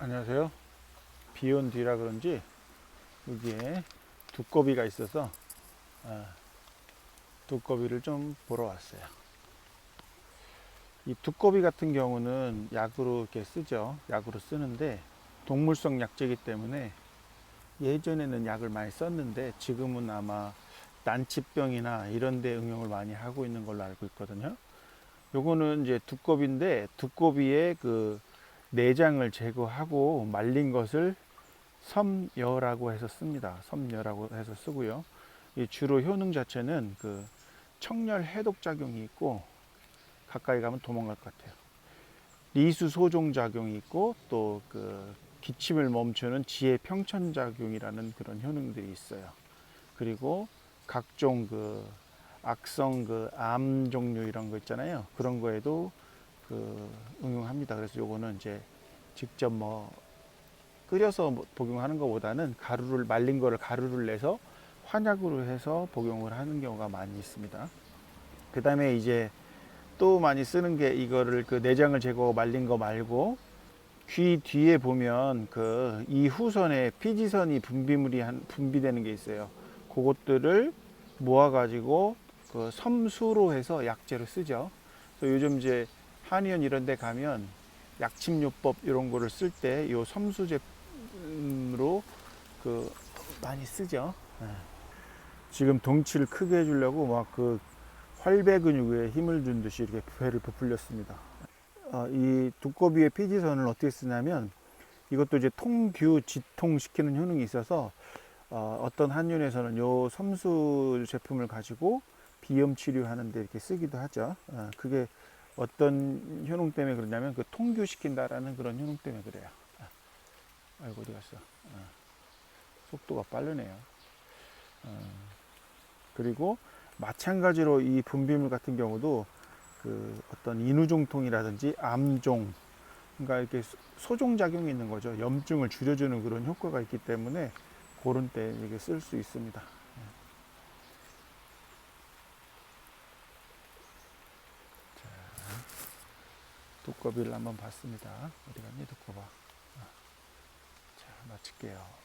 안녕하세요. 비 온 뒤라 그런지 여기에 두꺼비가 있어서 아, 두꺼비를 좀 보러 왔어요. 이 두꺼비 같은 경우는 약으로 이렇게 쓰죠. 약으로 쓰는데 동물성 약제이기 때문에 예전에는 약을 많이 썼는데 지금은 아마 난치병이나 이런 데 응용을 많이 하고 있는 걸로 알고 있거든요. 요거는 이제 두꺼비인데 두꺼비의 그 내장을 제거하고 말린 것을 섬여라고 해서 씁니다. 섬여라고 해서 쓰고요. 이 주로 효능 자체는 그 청열 해독 작용이 있고 가까이 가면 도망갈 것 같아요. 리수 소종 작용이 있고 또 그 기침을 멈추는 지혜 평천 작용이라는 그런 효능들이 있어요. 그리고 각종 그 악성 그 암 종류 이런 거 있잖아요. 그런 거에도 그 응용합니다. 그래서 요거는 이제 직접 뭐 끓여서 뭐 복용하는 것보다는 가루를 말린 거를 가루를 내서 환약으로 해서 복용을 하는 경우가 많이 있습니다. 그 다음에 이제 또 많이 쓰는 게 이거를 그 내장을 제거 말린 거 말고 귀 뒤에 보면 그 이 후선에 피지선이 분비물이 한 분비되는 게 있어요. 그것들을 모아가지고 그 섬수로 해서 약재로 쓰죠. 그래서 요즘 이제 한의원 이런 데 가면 약침요법 이런 거를 쓸 때 이 섬수 제품으로 그 많이 쓰죠. 예. 지금 덩치를 크게 해주려고 막 그 활배 근육에 힘을 준 듯이 이렇게 배를 부풀렸습니다. 어, 이 두꺼비의 피지선을 어떻게 쓰냐면 이것도 이제 통규 지통시키는 효능이 있어서 어, 어떤 한의원에서는 요 섬수 제품을 가지고 비염 치료하는데 이렇게 쓰기도 하죠. 어, 그게 어떤 효능 때문에 그러냐면 그 통규시킨다라는 그런 효능 때문에 그래요. 아, 아이고 어디 갔어? 어, 속도가 빠르네요. 어, 그리고 마찬가지로 이 분비물 같은 경우도 그 어떤 인후종통이라든지 암종 그러니까 이렇게 소- 소종작용이 있는 거죠. 염증을 줄여주는 그런 효과가 있기 때문에 그런 때 이게 쓸 수 있습니다. 두꺼비를 한번 봤습니다. 어디 갔니 두꺼봐. 자, 마칠게요.